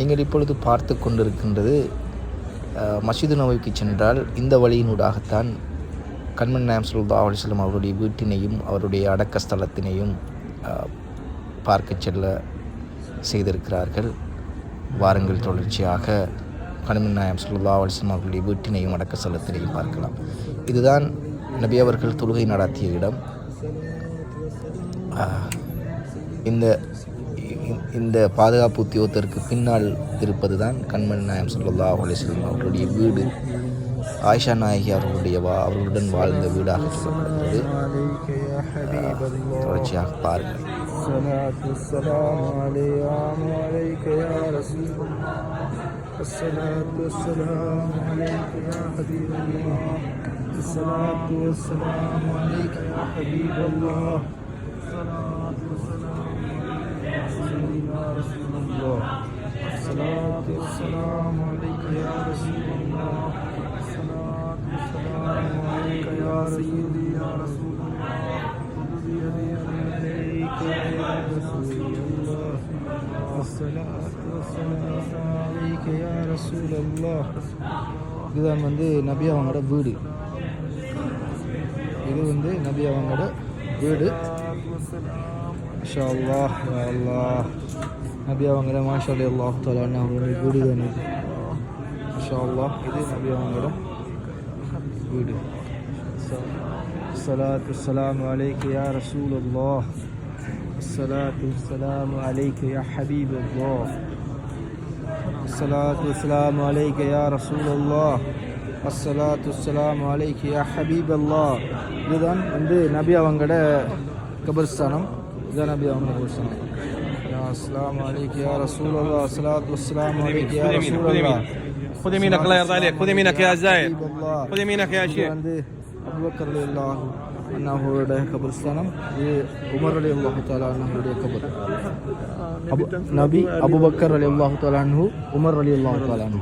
நீங்கள் இப்பொழுது பார்த்து கொண்டிருக்கின்றது மசிது நோய்க்கு சென்றால் இந்த வழியினூடாகத்தான் கண்மன் நாயம் சுல்லா அலிஸ்லாம் அவருடைய வீட்டினையும் அவருடைய அடக்க ஸ்தலத்தினையும் பார்க்க பார்க்கச் செல்ல செய்திருக்கிறார்கள். வாரங்கள் தொடர்ச்சியாக கண்மன் நாயம் சுல்லா அலிஸ்லாம் அவருடைய வீட்டினையும் அடக்க ஸ்தலத்தினையும் பார்க்கலாம். இதுதான் நபி அவர்கள் தொழுகை நடத்திய இடம். இந்த இந்த பாதுகாப்பு உத்தியோகத்திற்கு பின்னால் இருப்பது தான் கண்மணி நாயம் சல்லா அலிஸ்லாம் அவர்களுடைய வீடு ஆயிஷா நாயகி அவர்களுடைய வா அவர்களுடன் வாழ்ந்த வீடாக சொல்லப்படுகிறது عليك يا حبيب الله தொடர்ச்சியாக பாருங்கள் الصلاة والسلام عليك يا رسول الله الصلاة والسلام عليك يا حبيب الله الصلاة والسلام عليك يا حبيب الله يا رسول الله الصلاة والسلام عليك يا رسول الله الصلاة والسلام عليك يا سيدي يا رسول الله عليك يا رسول الله الصلاة والسلام عليك يا رسول الله இதுதான் வந்து நபி அவங்களோட வீடு இது வந்து நபி அவங்களோட வீடு மாஷா அல்லாஹ் யா அல்லாஹ் நபி அவங்கள மாஷா அல்லாஹ் தாலான்னு அவங்களுடைய வீடு தான் இது மாஷா அல்லாஹ் இது நபி அவங்களோட வீடு الصلاة والسلام عليك يا رسول الله الصلاة والسلام عليك يا حبيب الله الصلاة والسلام عليك يا رسول الله الصلاة والسلام عليك يا حبيب الله இதுதான் வந்து நபி அவங்களோட கபர்ஸ்தானம் جناب یا عمر حسین یا السلام علیک یا رسول اللہ الصلاۃ والسلام علیک یا رسول اللہ خذ يمينك الله يرضى عليك خذ يمينك يا زايد خذ يمينك يا شيخ. أبو بكر الله അന്നഹുവയുടെ ഖബർസ്ഥാനം ഈ ഉമർ അലി അള്ളാഹു താലാഹുയുടെ ഖബർ നബി അബുബക്കർ അലി അള്ളാഹു താലാഹു ഉമർ അലി അള്ളാഹു താലാഹു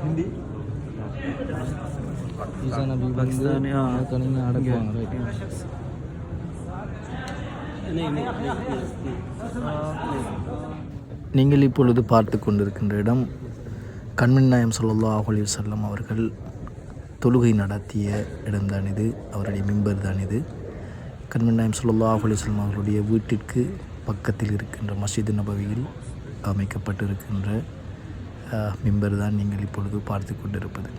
வந்து ரைட் நீங்கள் இப்பொழுது பார்த்து கொண்டிருக்கின்ற இடம் கண்மணி நாயம் சொல்லல்லா அலைஹி செல்லம் அவர்கள் தொழுகை நடத்திய இடம்தான் இது. அவருடைய மிம்பர் தான் இது. கண்மணி நாயம் சொல்லல்லா அலைஹி செல்லம் அவருடைய வீட்டிற்கு பக்கத்தில் இருக்கின்ற மஸ்ஜித் நபவியில் அமைக்கப்பட்டிருக்கின்ற மிம்பர் தான் நீங்கள் இப்பொழுது பார்த்து கொண்டிருப்பது.